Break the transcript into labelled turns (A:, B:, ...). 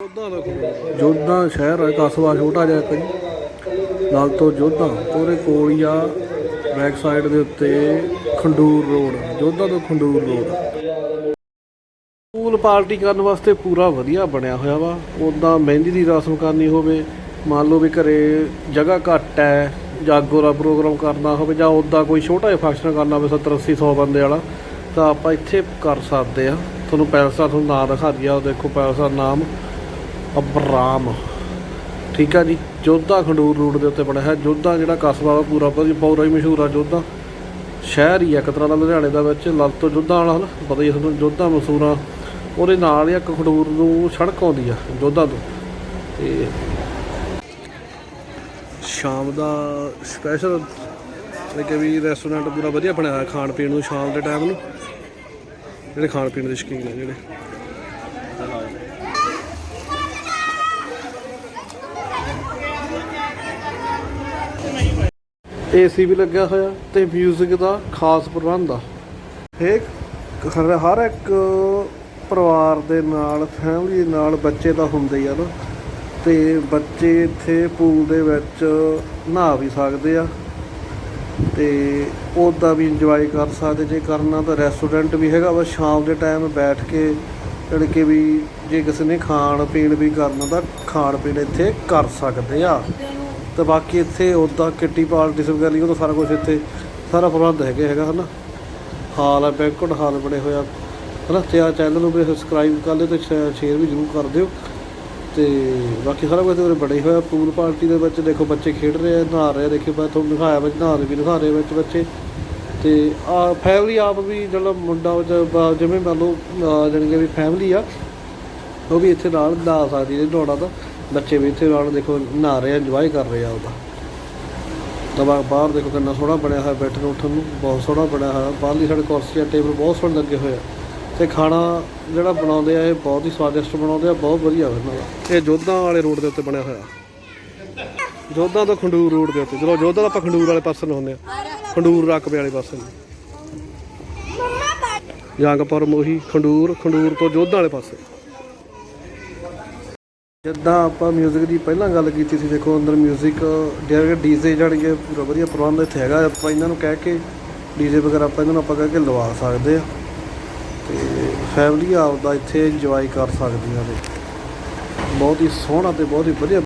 A: ਜੋਧਾ ਦੇਖੋ ਜੋਧਾ ਸ਼ਹਿਰ ਹੈ ਕਸਬਾ ਛੋਟਾ ਜਿਹਾ ਇੱਕ ਜੀ। ਨਾਲ ਤੋਂ ਜੋਧਾ, ਉਹਦੇ ਕੋਲ ਹੀ ਆ ਬੈਕ ਸਾਈਡ ਦੇ ਉੱਤੇ ਖੰਡੂਰ ਰੋਡ, ਜੋਧਾ ਤੋਂ ਖੰਡੂਰ ਰੋਡ। ਪੂਲ ਪਾਰਟੀ ਕਰਨ ਵਾਸਤੇ ਪੂਰਾ ਵਧੀਆ ਬਣਿਆ ਹੋਇਆ ਵਾ। ਉਦਾਂ ਮਹਿੰਦੀ ਦੀ ਰਸਮ ਕਰਨੀ ਹੋਵੇ, ਮੰਨ ਲਓ ਵੀ ਘਰੇ ਜਗ੍ਹਾ ਘੱਟ ਹੈ ਜਾਗੋ ਦਾ ਪ੍ਰੋਗਰਾਮ ਕਰਨਾ ਹੋਵੇ, ਜਾਂ ਉਦਾਂ ਕੋਈ ਛੋਟਾ ਜਿਹਾ ਫੰਕਸ਼ਨ ਕਰਨਾ ਹੋਵੇ 70 80 100 ਬੰਦੇ ਵਾਲਾ, ਤਾਂ ਆਪਾਂ ਇੱਥੇ ਕਰ ਸਕਦੇ ਆ। ਤੁਹਾਨੂੰ ਪੈਲਸਾ ਤੁਹਾਨੂੰ ਨਾਂ ਦਿਖਾ ਦਈਆ ਉਹ ਦੇਖੋ ਪੈਲਸ ਨਾਮ। ਅਬਰਾਮ। ਠੀਕ ਆ ਜੀ, ਜੋਧਾ ਖੰਡੂਰ ਰੋਡ ਦੇ ਉੱਤੇ ਬਣਿਆ ਹੈ ਜੋਧਾ ਜਿਹੜਾ ਕਸਬਾ ਵਾ ਪੂਰਾ ਪੂਰੀ ਪੂਰਾ ਹੀ ਮਸ਼ਹੂਰ ਆ ਜੋਧਾ। ਸ਼ਹਿਰ ਹੀ ਆ ਇੱਕ ਤਰ੍ਹਾਂ ਦਾ ਲੁਧਿਆਣੇ ਦਾ ਵਿੱਚ, ਲਲ ਤੋਂ ਜੋਧਾ ਵਾਲਾ ਹਨਾ, ਪਤਾ ਹੀ ਆ ਤੁਹਾਨੂੰ, ਜੋਧਾ ਮਸੂਰਾ ਉਹਦੇ ਨਾਲ ਹੀ ਇੱਕ ਖੰਡੂਰ ਨੂੰ ਸੜਕ ਆਉਂਦੀ ਆ, ਜੋਧਾ ਤੋਂ। ਤੇ ਸ਼ਾਮ ਦਾ ਸਪੈਸ਼ਲ ਕਿ ਵੀ ਰੈਸਟੋਰੈਂਟ ਪੂਰਾ ਵਧੀਆ ਬਣਿਆ ਹੋਇਆ ਖਾਣ ਪੀਣ ਨੂੰ, ਸ਼ਾਮ ਦੇ ਟਾਈਮ ਨੂੰ। ਜਿਹੜੇ ਖਾਣ ਪੀਣ ਦੇ ਸ਼ੌਕੀਨ ਨੇ ਜਿਹੜੇ। ਏਸੀ ਵੀ ਲੱਗਿਆ ਹੋਇਆ ਤੇ 뮤직 ਦਾ ਖਾਸ ਪ੍ਰਬੰਧ ਆ। ਇਹ ਹਰ ਹਰ ਇੱਕ ਪਰਿਵਾਰ ਦੇ ਨਾਲ ਫੈਮਿਲੀ ਨਾਲ ਬੱਚੇ ਤਾਂ ਹੁੰਦੇ ਹੀ ਆ ਨਾ। ਤੇ ਬੱਚੇ ਇੱਥੇ ਪੂਲ ਦੇ ਵਿੱਚ ਨਹਾ ਵੀ ਸਕਦੇ ਆ ਤੇ ਉਹਦਾ ਵੀ ਇੰਜੋਏ ਕਰ ਸਕਦੇ। ਜੇ ਕਰਨਾ ਤਾਂ ਰੈਸਟੋਰੈਂਟ ਵੀ ਹੈਗਾ ਵਾ, ਸ਼ਾਮ ਦੇ ਟਾਈਮ ਬੈਠ ਕੇ ਜਿਹੜੇ ਕਿ ਵੀ ਜੇ ਕਿਸੇ ਨੇ ਖਾਣ ਪੀਣ ਵੀ ਕਰਨਾ ਤਾਂ ਖਾਣ ਪੀਣ ਇੱਥੇ ਕਰ ਸਕਦੇ ਆ। ਤੇ ਬਾਕੀ ਇੱਥੇ ਉੱਦਾਂ ਕਿੱਟੀ ਪਾਰਟੀ ਸਭ ਲਈ ਉਹ ਤਾਂ ਸਾਰਾ ਕੁਝ ਇੱਥੇ ਸਾਰਾ ਪ੍ਰਬੰਧ ਹੈਗੇ ਹੈਗਾ, ਹਨਾ? ਹਾਲ ਹੈ ਬੈਂਕਟ ਹਾਲ ਬਣੇ ਹੋਇਆ ਹਨਾ? ਤੇ ਆ ਚੈਨਲ ਨੂੰ ਵੀ ਸਬਸਕ੍ਰਾਈਬ ਕਰ ਲਿਓ ਤੇ ਸ਼ੇਅਰ ਵੀ ਜ਼ਰੂਰ ਕਰ ਦਿਓ। ਤੇ ਬਾਕੀ ਸਾਰਾ ਕੁਝ ਉਹਦੇ ਬੜੇ ਹੋਇਆ ਪੂਲ ਪਾਰਟੀ ਦੇ ਵਿੱਚ ਦੇਖੋ ਬੱਚੇ ਖੇਡ ਰਹੇ ਆ, ਨਹਾ ਰਹੇ ਆ, ਦੇਖੋ ਮੈਂ ਤੁਹਾਨੂੰ ਦਿਖਾਇਆ ਵਿੱਚ ਨਹਾ ਰਹੇ ਵੀ ਦਿਖਾ ਰਹੇ ਵਿੱਚ ਬੱਚੇ। ਤੇ ਆ ਫੈਮਿਲੀ ਆਪ ਵੀ ਜਿਹੜਾ ਮੁੰਡਾ ਜਿਵੇਂ ਮੰਨ ਲਓ, ਅਹ ਜਾਣੀ ਕਿ ਵੀ ਫੈਮਿਲੀ ਆ, ਉਹ ਵੀ ਇੱਥੇ ਨਾਲ ਨਹਾ ਸਕਦੀ ਹੈ, ਨਹਾਉਣਾ ਤਾਂ। ਬੱਚੇ ਵੀ ਇੱਥੇ ਨਾਲ ਦੇਖੋ ਨਹਾ ਰਹੇ ਆ ਇੰਜੋਏ ਕਰ ਰਹੇ ਆ ਉਹਦਾ ਤਾਂ ਬਾਹਰ ਦੇਖੋ ਕਿੰਨਾ ਸੋਹਣਾ ਬਣਿਆ ਹੋਇਆ ਬੈਠਣ ਉੱਠਣ ਨੂੰ ਬਹੁਤ ਸੋਹਣਾ ਬਣਿਆ ਹੋਇਆ। ਬਾਹਰਲੀ ਸਾਡੇ ਕੁਰਸੀਆਂ ਟੇਬਲ ਬਹੁਤ ਸੋਹਣੇ ਲੱਗੇ ਹੋਏ ਆ। ਤੇ ਖਾਣਾ ਜਿਹੜਾ ਬਣਾਉਂਦੇ ਆ ਇਹ ਬਹੁਤ ਹੀ ਸਵਾਦਿਸ਼ਟ ਬਣਾਉਂਦੇ ਆ ਬਹੁਤ ਵਧੀਆ ਇਹਨਾਂ ਦਾ। ਇਹ ਜੋਧਾਂ ਵਾਲੇ ਰੋਡ ਦੇ ਉੱਤੇ ਬਣਿਆ ਹੋਇਆ। ਜੋਧਾਂ ਤੋਂ ਖੰਡੂਰ ਰੋਡ ਦੇ ਉੱਤੇ। ਚਲੋ ਜੋਧਾਂ ਦਾ ਆਪਾਂ ਖੰਡੂਰ ਵਾਲੇ ਪਾਸੇ ਨੂੰ ਹੁੰਦੇ ਆ। ਖੰਡੂਰ ਰਕਬੇ ਵਾਲੇ ਪਾਸੇ। ਨੂੰ ਜੰਗਪੁਰ ਮੋਹੀ ਖੰਡੂਰ ਖੰਡੂਰ ਤੋਂ ਜੋਧਾਂ ਵਾਲੇ ਪਾਸੇ। ਜਿੱਦਾਂ ਆਪਾਂ 뮤직 ਦੀ ਪਹਿਲਾਂ ਗੱਲ ਕੀਤੀ ਸੀ ਦੇਖੋ ਅੰਦਰ 뮤직 ਜਿਹੜਾ ਡੀਜੇ ਜਾਣਗੇ ਪੂਰਾ ਵਧੀਆ ਪ੍ਰਬੰਧ ਇੱਥੇ ਹੈਗਾ ਆਪਾਂ ਇਹਨਾਂ ਨੂੰ ਕਹਿ ਕੇ ਡੀਜੇ ਵਗੈਰਾ ਆਪਾਂ ਇਹਨਾਂ ਨੂੰ ਆਪਾਂ ਕਹਿ ਕੇ ਲਵਾ ਸਕਦੇ ਆ ਤੇ ਫੈਮਿਲੀ ਆਪਦਾ ਇੱਥੇ ਇੰਜੋਏ ਕਰ ਸਕਦੀਆਂ ਨੇ ਬਹੁਤ ਹੀ ਸੋਹਣਾ ਤੇ ਬਹੁਤ ਹੀ ਵਧੀਆ